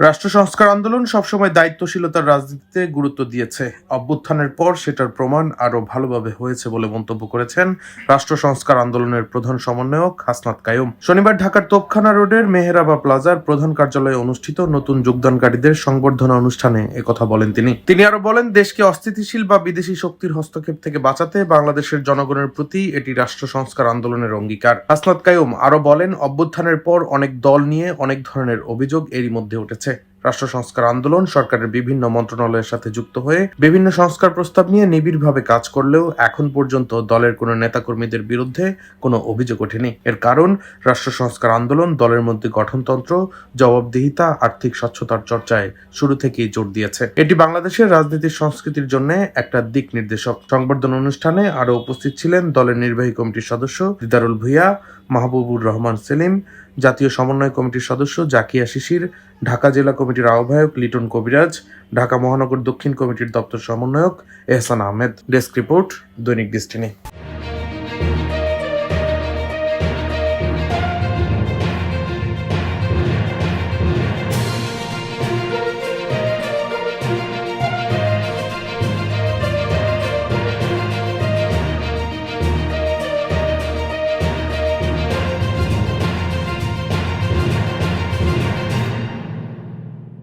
রাষ্ট্র সংস্কার আন্দোলন সবসময় দায়িত্বশীলতার রাজনীতিতে গুরুত্ব দিয়েছে। অভ্যুত্থানের পর সেটার প্রমাণ আরও ভালোভাবে হয়েছে বলে মন্তব্য করেছেন রাষ্ট্র সংস্কার আন্দোলনের প্রধান সমন্বয়ক হাসনাত কায়ুম। শনিবার ঢাকার তোপখানা রোডের মেহেরাবা প্লাজার প্রধান কার্যালয়ে অনুষ্ঠিত নতুন যোগদানকারীদের সংবর্ধনা অনুষ্ঠানে একথা বলেন তিনি। তিনি আরও বলেন, দেশকে অস্থিতিশীল বা বিদেশি শক্তির হস্তক্ষেপ থেকে বাঁচাতে বাংলাদেশের জনগণের প্রতি এটি রাষ্ট্র সংস্কার আন্দোলনের অঙ্গীকার। হাসনাত কায়ুম আরও বলেন, অভ্যুত্থানের পর অনেক দল নিয়ে অনেক ধরনের অভিযোগ এরই মধ্যে উঠেছে। take রাষ্ট্র সংস্কার আন্দোলন, সরকারের বিভিন্ন মন্ত্রণালয়ের সাথে যুক্ত হয়ে বিভিন্ন সংস্কার প্রস্তাব নিয়ে নিবিড়ভাবে কাজ করলেও এখন পর্যন্ত দলের কোনো নেতাকর্মীদের বিরুদ্ধে কোনো অভিযোগ ওঠেনি। এর কারণ, রাষ্ট্র সংস্কার আন্দোলন, দলের মধ্যে গঠনতন্ত্র, জবাবদিহিতা, আর্থিক স্বচ্ছতার চর্চায় শুরু থেকেই জোর দিয়েছে। এটি বাংলাদেশের রাজনীতির সংস্কৃতির জন্য একটা দিক নির্দেশক। সংবর্ধনা অনুষ্ঠানে আরও উপস্থিত ছিলেন দলের নির্বাহী কমিটির সদস্য দিদারুল ভুইয়া, মাহবুবুর রহমান সেলিম, জাতীয় সমন্বয় কমিটির সদস্য জাকিয়া শিশির, ঢাকা জেলা কমিটির আহ্বায়ক লিটন কবিরাজ, ঢাকা মহানগর দক্ষিণ কমিটির দপ্তর সমন্বয়ক Ehsan Ahmed. Desk report Dainik Destiny